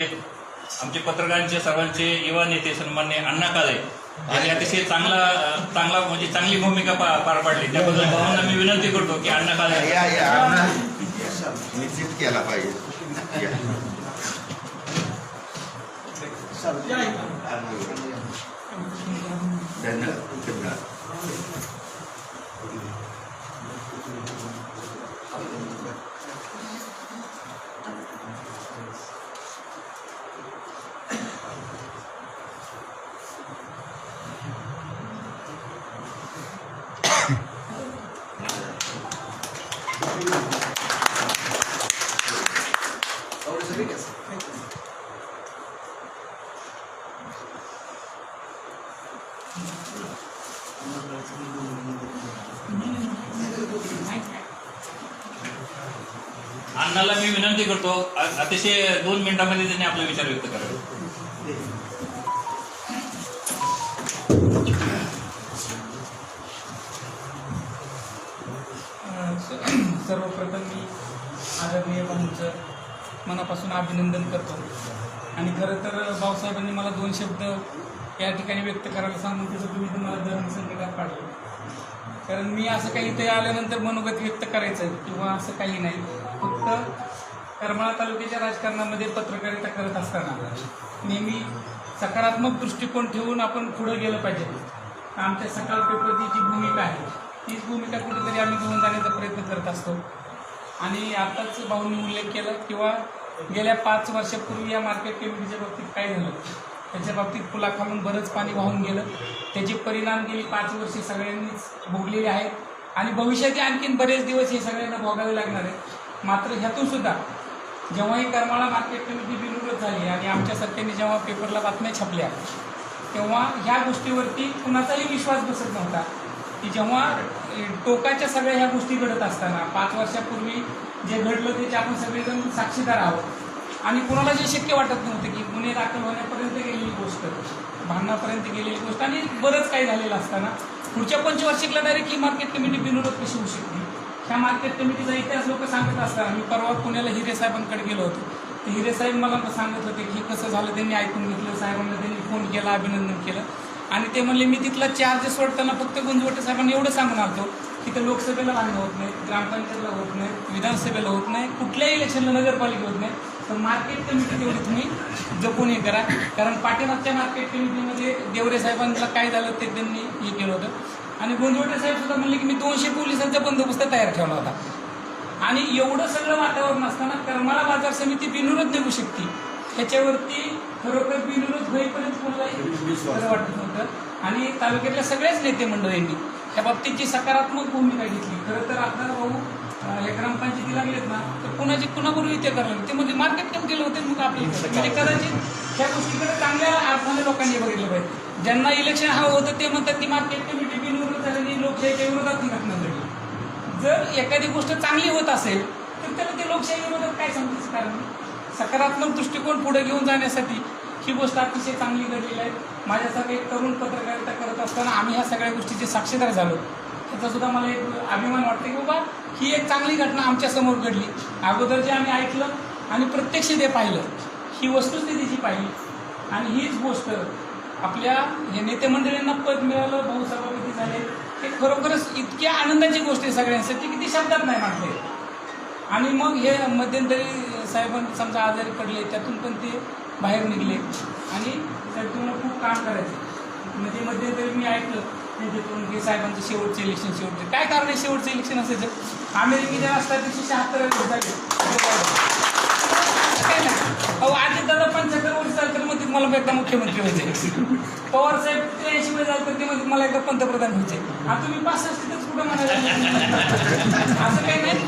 आमचे पत्रकारांचे सर्वांचे युवा नेते सन्मान्य अण्णा काळे यांनी अतिशय चांगला चांगला म्हणजे चांगली भूमिका पा- पार पाडली. त्याबद्दल भावांना मी विनंती करतो की अण्णा काळे या या निश्चित केला पाहिजे. धन्यवाद. अण्णाला मी विनंती करतो अतिशय दोन मिनिटांमध्ये त्यांनी आपला विचार व्यक्त करावा सर्वप्रथम मी आदरणीय भाऊंचं मनापासून अभिनंदन करतो. आणि खरं तर भाऊसाहेबांनी मला दोन शब्द या ठिकाणी व्यक्त करायला सांगून तसं तुम्ही तुम्हाला धर्म संकटात पाडलं कारण मी असं काही इथे आल्यानंतर मनोगत व्यक्त करायचं किंवा असं काही नाही. फक्त करमाळा तालुक्याच्या राजकारणामध्ये पत्रकारिता करत असताना नेहमी सकारात्मक दृष्टिकोन ठेवून आपण पुढं गेलं पाहिजे. आमच्या सकाळ पेपरची जी भूमिका आहे तीच भूमिका कुठेतरी आम्ही घेऊन जाण्याचा प्रयत्न करत असतो. आणि आताच भाऊंनी उल्लेख केला किंवा गेल्या पाच वर्षापूर्वी या मार्केट कमिटीच्या बाबतीत काय झालं? त्याच्या बाबतीत पुलाखालून बरंच पाणी वाहून गेलं. त्याचे परिणाम गेली पाच वर्षे सगळ्यांनीच भोगलेले आहेत. आणि भविष्याचे आणखीन बरेच दिवस हे सगळ्यांना भोगावे लागणार आहेत. मात्र ह्यातून सुद्धा जेव्हा ही करमाळा मार्केट कमिटी म्हणजे बिनविरोध झाली आणि आमच्या सत्तेने जेव्हा पेपरला बातम्या छापल्या तेव्हा ह्या गोष्टीवरती कुणाचाही विश्वास बसत नव्हता. की जेव्हा टोकाच्या सगळ्या ह्या गोष्टी घडत असताना पाच वर्षापूर्वी जे घडलं त्याचे आपण सगळेजण साक्षीदार आहोत आणि कुणाला जे शक्य वाटत नव्हतं की गुन्हे दाखल होण्यापर्यंत गेलेली गोष्ट भांडणापर्यंत गेलेली गोष्ट आणि बरंच काही झालेलं असताना पुढच्या पंचवार्षिकला डायरेक्ट ही मार्केट कमिटी बिनविरोध कशी होऊ शकते? ह्या मार्केट कमिटीचा इतिहास लोक सांगत असताना मी परवा पुण्याला हिरे साहेबांकडे गेलो होतो. तर हिरे साहेब मला सांगत होते की कसं झालं त्यांनी ऐकून घेतलं साहेबांना त्यांनी फोन केला अभिनंदन केलं. आणि ते म्हणले मी तिथला चार्ज सोडताना फक्त गुंजवटे साहेबांनी एवढं सांगून आलतो तिथं लोकसभेला भांडणं होत नाही ग्रामपंचायतला होत नाही विधानसभेला होत नाही कुठल्याही इलेक्शनला नगरपालिका होत नाही. तर मार्केट कमिटी तेवढी तुम्ही जपून हे करा. कारण पाठीमागच्या मार्केट कमिटीमध्ये देवरे साहेबांना काय झालं ते त्यांनी हे केलं होतं. आणि गुंजवटे साहेब सुद्धा म्हणले की मी दोनशे पोलिसांचा बंदोबस्त तयार ठेवला होता. आणि एवढं सगळं वातावरण असताना करमाळा बाजार समिती बिनविरोध निघू शकते. ह्याच्यावरती खरोखर बिनविरोध होईपर्यंत मला वाटत नव्हतं. आणि तालुक्यातल्या सगळ्याच नेते मंडळींनी त्या बाबतीत जी सकारात्मक भूमिका घेतली. खरं तर आपला भाऊ या ग्रामपंचायती लागलेत ना तर कुणाची कुणाबरोबर ते करायला ते म्हणजे मार्केट कम केलं होते मग आपले म्हणजे कदाचित ह्या गोष्टीकडे चांगल्या अर्थाने लोकांनी बघितलं पाहिजे. ज्यांना इलेक्शन हवं होतं ते म्हणतात की मार्केट कमिटी बिनविरोध झालेली लोकशाहीच्या विरोधात ही घटना घडली जर एखादी गोष्ट चांगली होत असेल तर त्याला ते लोकशाही विरोधात काय सांगण्याचं कारण नाही. सकारात्मक दृष्टिकोन पुढे घेऊन जाण्यासाठी ही गोष्ट अतिशय चांगली घडलेली आहे. माझ्यासारखं एक तरुण पत्रकारिता करत असताना आम्ही ह्या सगळ्या गोष्टीचे साक्षीदार झालो. त्याचासुद्धा मला एक अभिमान वाटते की बाबा ही एक चांगली घटना आमच्यासमोर घडली. अगोदर जे आम्ही ऐकलं आणि प्रत्यक्ष ते पाहिलं ही वस्तुस्थितीची पाहिली. आणि हीच गोष्ट आपल्या हे नेते मंडळींना पद मिळालं भाऊ सभापती झाले. हे खरोखरच इतक्या आनंदाची गोष्ट आहे सगळ्यांसाठी की ती शब्दात नाही म्हटले. आणि मग हे मध्यंतरी साहेबांनी समजा आजारी पडले त्यातून पण ते बाहेर निघले. आणि त्यातून खूप काम करायचे. मध्ये तरी मी ऐकलं. त्याच्यातून हे साहेबांचं शेवटचे इलेक्शन शेवटचे. काय कारण आहे शेवटचं इलेक्शन असायचं? अमेरिकेच्या राष्ट्राध्यक्ष शहात्तर झाले. काय नाही. अहो आधी दादा पंच्याहत्तर वर्ष मला एकदा मुख्यमंत्री व्हायचे पवार साहेब त्र्याऐंशी वर्ष झालं तर ते म्हणजे मला एकदा पंतप्रधान व्हायचे आता तुम्ही पासष्ट तिथंच कुठं म्हणायला असं काही नाही.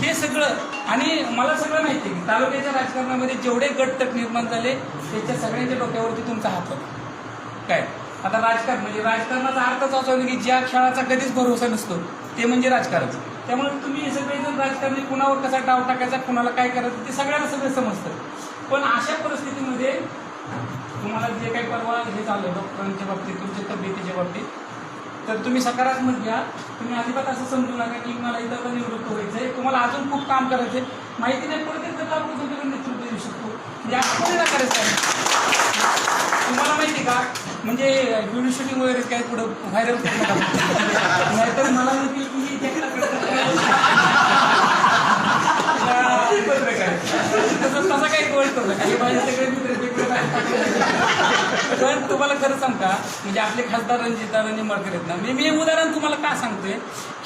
हे सगळं आणि मला सगळं माहिती आहे की तालुक्याच्या राजकारणामध्ये जेवढे गटतट निर्माण झाले त्याच्या सगळ्यांच्या डोक्यावरती तुमचा हात होता. काय? आता राजकारण म्हणजे राजकारणाचा अर्थच असा होता की ज्या खेळाचा कधीच भरोसा नसतो ते म्हणजे राजकारण. त्यामुळे तुम्ही हे सगळेजण राजकारणी कुणावर कसा डाव टाकायचा कुणाला काय करायचं ते सगळ्यांना सगळं समजतं. पण अशा परिस्थितीमध्ये तुम्हाला जे काही परवा हे चाललंय डॉक्टरांच्या बाबतीत तुमच्या तब्येतीच्या बाबतीत तर तुम्ही सकारात्मक घ्या. तुम्ही अजिबात असं समजू नका की मला इथं निवृत्त व्हायचं आहे तुम्हाला अजून खूप काम करायचं आहे माहिती नाही पडते तर तालुका तुमच्याकडे नेतृत्व देऊ शकतो. म्हणजे असं कोणी करायचं आहे. तुम्हाला माहिती आहे का? म्हणजे व्हिडिओ शूटिंग वगैरे काय पुढं व्हायरल करणार नाहीतर मला माहिती आहे की तसं तसा काही गोष्ट काही माझे सगळे मित्र वेगवेगळे आहेत. पण तुम्हाला खरं सांगता म्हणजे आपले खासदार रणजिता निंबाळकर आहेत ना मी मी उदाहरण तुम्हाला का सांगतोय?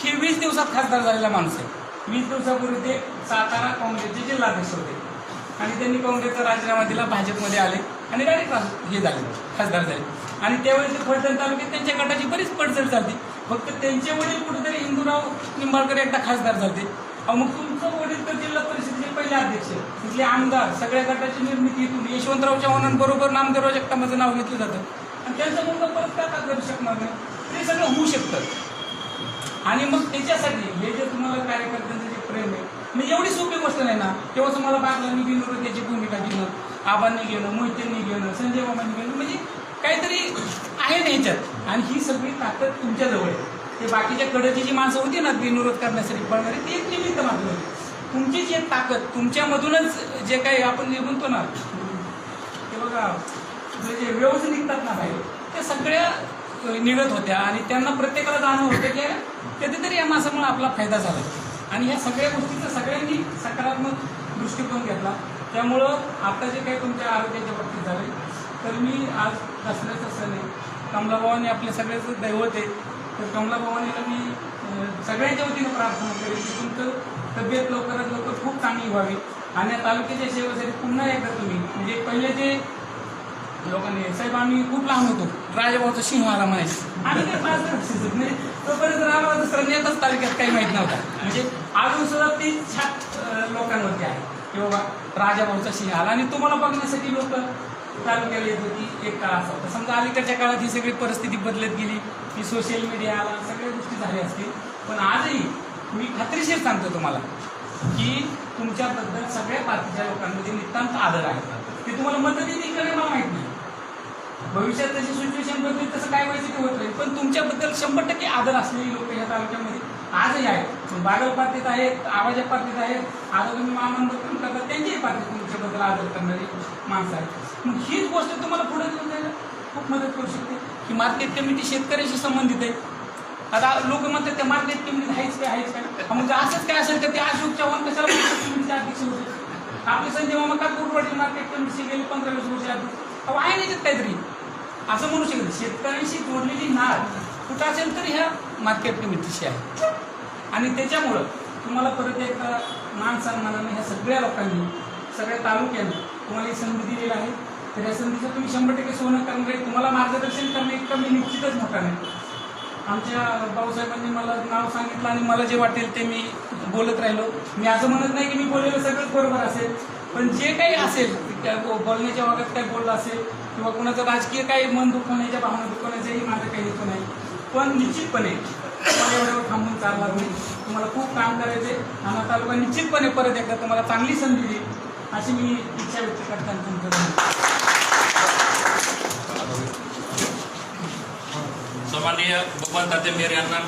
की वीस दिवसात खासदार झालेला माणूस आहे. वीस दिवसापूर्वी ते सातारा काँग्रेसचे जिल्हाध्यक्ष होते. आणि त्यांनी काँग्रेसचा राजीनामा दिला भाजपमध्ये आले आणि डायरेक्ट हे झाले खासदार झाले. आणि त्यावेळी ते फलटण तालुक्यात त्यांच्या गटाची बरीच पडझड चालते फक्त त्यांचे वडील कुठेतरी इंदुराव निंबाळकर एकदा खासदार झाले. अहो मग तुमचं वडील तर जिल्हा परिषदेचे पहिले अध्यक्ष तिथले आमदार सगळ्या गटाची निर्मिती इथून यशवंतराव चव्हाणांबरोबर नामदेवराव जगतापाचं नाव घेतलं जातं. आणि त्यांचा मुलगा परत का करू शकणार नाही. ते सगळं होऊ शकतं. आणि मग त्याच्यासाठी हे जे तुम्हाला कार्यकर्त्यांचं जे प्रेम आहे म्हणजे एवढी सोपी गोष्ट नाही ना. तेव्हा तुम्हाला बागलांनी गेलो त्याची भूमिका घेणं आबांनी घेणं मोहितेंनी घेणं संजय बाबांनी घेणं म्हणजे काहीतरी आहे ना ह्याच्यात. आणि ही सगळी ताकद तुमच्याजवळ आहे. ते बाकीच्या कडची जी माणसं होती ना बिनविरोध करण्यासाठी पडणारी ती एक निमित्त मात्र तुमची जी ताकद तुमच्यामधूनच जे काही आपण जे म्हणतो ना ते बघा आपले जे व्यवस्थित निघतात ना बाहेर त्या सगळ्या निघत होत्या आणि त्यांना प्रत्येकाला जाणं होतं की कधीतरी या मासामुळे आपला फायदा झाला. आणि ह्या सगळ्या गोष्टीचा सगळ्यांनी सकारात्मक दृष्टिकोन घेतला. त्यामुळं आता जे काही तुमच्या आरोग्याच्या बाबतीत झाले तर मी आज दसऱ्याचा सण आहे. कमलाभावाने आपल्या सगळ्याचं दैवत आहे तर कमलाभावानीला मी सगळ्यांच्या वतीनं प्रार्थना करेन की तुमचं तब्येत लवकरात लवकर खूप चांगली व्हावी. आणि या तालुक्याच्या सेवेसाठी पुन्हा एकदा तुम्ही म्हणजे पहिले जे लोकांनी साहेब आम्ही खूप लहान होतो राजाभाऊचा सिंह आला म्हणायचे आम्ही काही पाच शिजत नाही. तोपर्यंत आम्हाला दुसरा नेताच तालुक्यात काही माहीत नव्हता. म्हणजे अजून सुद्धा ती छात लोकांवरती आहे. की बाबा राजाभाऊचा सिंह आला. आणि तुम्हाला बघण्यासाठी लोक तालुक्याला येत होती. एक काळ असा होता. समजा अलीकडच्या काळात ही सगळी परिस्थिती बदलत गेली. की सोशल मीडिया आला सगळ्या गोष्टी झाल्या असतील. पण आजही मी खात्रीशीर सांगतो तुम्हाला की तुमच्याबद्दल सगळ्या पार्टीच्या लोकांमध्ये नितांत आदर आहे. ते तुम्हाला मदत देतील मला माहीत नाही. भविष्यात तशी सिच्युएशन बदलेल तसं काय व्हायचं ते होत नाही. पण तुमच्याबद्दल शंभर टक्के आदर असलेली लोक या तालुक्यामध्ये आजही आहेत. बागल पार्टीत आहेत आवाजा पार्टीत आहेत आता तुम्ही पण करतात त्यांच्याही पार्टीत तुमच्याबद्दल आदर करणारी माणसं आहेत. मग हीच गोष्ट तुम्हाला पुढे घेऊन जायला खूप मदत करू शकते. की मार्केट कमिटी शेतकऱ्याशी संबंधित आहे. आता लोक म्हणतात त्या मार्केट कमिटीत आहेच काय आहेच काय? म्हणजे असंच काय असेल तर ते अशोक चव्हाण कशाला मार्केट कमिटीचे अध्यक्ष होते? आपले संजय मामा का कुटवाडी मार्केट कमिटीचे गेले पंधरा वीस वर्ष अध्यक्ष अहो आहे नाही काहीतरी. असं म्हणू शकत शेतकऱ्यांशी जोडलेली नाळ कुठं असेल तर ह्या मार्केट कमिटीशी आहे. आणि त्याच्यामुळं तुम्हाला परत एक मान सन्मानाने ह्या सगळ्या लोकांनी सगळ्या तालुक्यांनी तुम्हाला ही संधी दिलेली आहे. तर या संधीचं तुम्ही शंभर टक्के सोनं करणार आहे तुम्हाला मार्गदर्शन करणे कमी निश्चितच मोठा नाही. आमच्या भाऊसाहेबांनी मला नाव सांगितलं आणि मला जे वाटेल ते मी बोलत राहिलो. मी असं म्हणत नाही की मी बोललेलं सगळंच बरोबर असेल. पण जे काही असेल त्या बो- बोलण्याच्या भागात काही बोललं असेल किंवा कुणाचं राजकीय काही मन दुखवण्याच्या भावना दुखवण्याचंही माझं काही हेतू नाही पण निश्चितपणे तुम्हाला एवढ्यावर थांबून चालणार नाही. तुम्हाला खूप काम करायचे आम्हाला तालुका निश्चितपणे परत एकदा तुम्हाला चांगली संधी देईल अशी मी इच्छा व्यक्त करताना तुमचं सन्माननीय बबन ताते मेर यांना